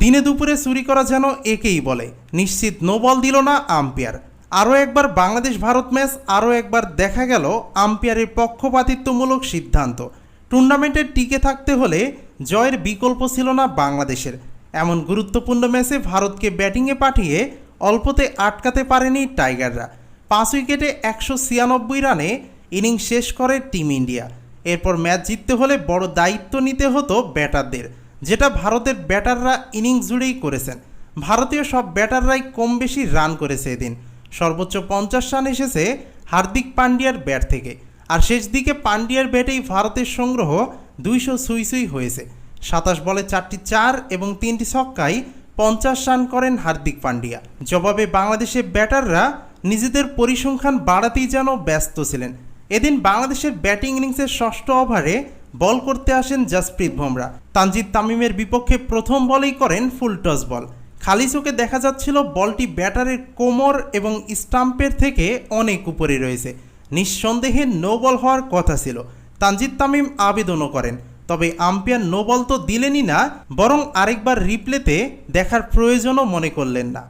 দিনে দুপুরে চুরি করা যেন একেই বলে। নিশ্চিত নো বল দিল না আম্পায়ার। আরও একবার বাংলাদেশ ভারত ম্যাচ, আরও একবার দেখা গেল আম্পায়ারের পক্ষপাতিত্বমূলক সিদ্ধান্ত। টুর্নামেন্টে টিকে থাকতে হলে জয়ের বিকল্প ছিল না বাংলাদেশের। এমন গুরুত্বপূর্ণ ম্যাচে ভারতকে ব্যাটিংয়ে পাঠিয়ে অল্পতে আটকাতে পারেনি টাইগাররা। পাঁচ উইকেটে একশো ছিয়ানব্বই রানে ইনিংস শেষ করে টিম ইন্ডিয়া। এরপর ম্যাচ জিততে হলে বড় দায়িত্ব নিতে হতো ব্যাটারদের। যেটা ভারতের ব্যাটাররা ইনিংস জুড়েই করেছেন। ভারতীয় সব ব্যাটাররাই কম বেশি রান করেছে এদিন। সর্বোচ্চ পঞ্চাশ রান এসেছে হার্দিক পান্ডিয়ার ব্যাট থেকে। আর শেষ দিকে পান্ডিয়ার ব্যাটেই ভারতের সংগ্রহ দুইশো সুই সুই হয়েছে। সাতাশ বলে চারটি চার এবং তিনটি ছক্কায় পঞ্চাশ রান করেন হার্দিক পান্ডিয়া। জবাবে বাংলাদেশের ব্যাটাররা নিজেদের পরিসংখ্যান বাড়াতেই যেন ব্যস্ত ছিলেন। এদিন বাংলাদেশের ব্যাটিং ইনিংসের ষষ্ঠ ওভারে বল করতে আসেন জাসপ্রীত বুমরা। তানজিদ তামিমের বিপক্ষে প্রথম বলেই করেন ফুল টস বল। খালি চোখে দেখা যাচ্ছিল বলটি ব্যাটারের কোমর এবং স্টাম্পের থেকে অনেক উপরে রয়েছে। নিঃসন্দেহে নো বল হওয়ার কথা ছিল। তানজিদ তামিম আবেদনও করেন। তবে আম্পায়ার নো বল তো দিলেনই না, বরং আরেকবার রিপ্লেতে দেখার প্রয়োজনও মনে করলেন না।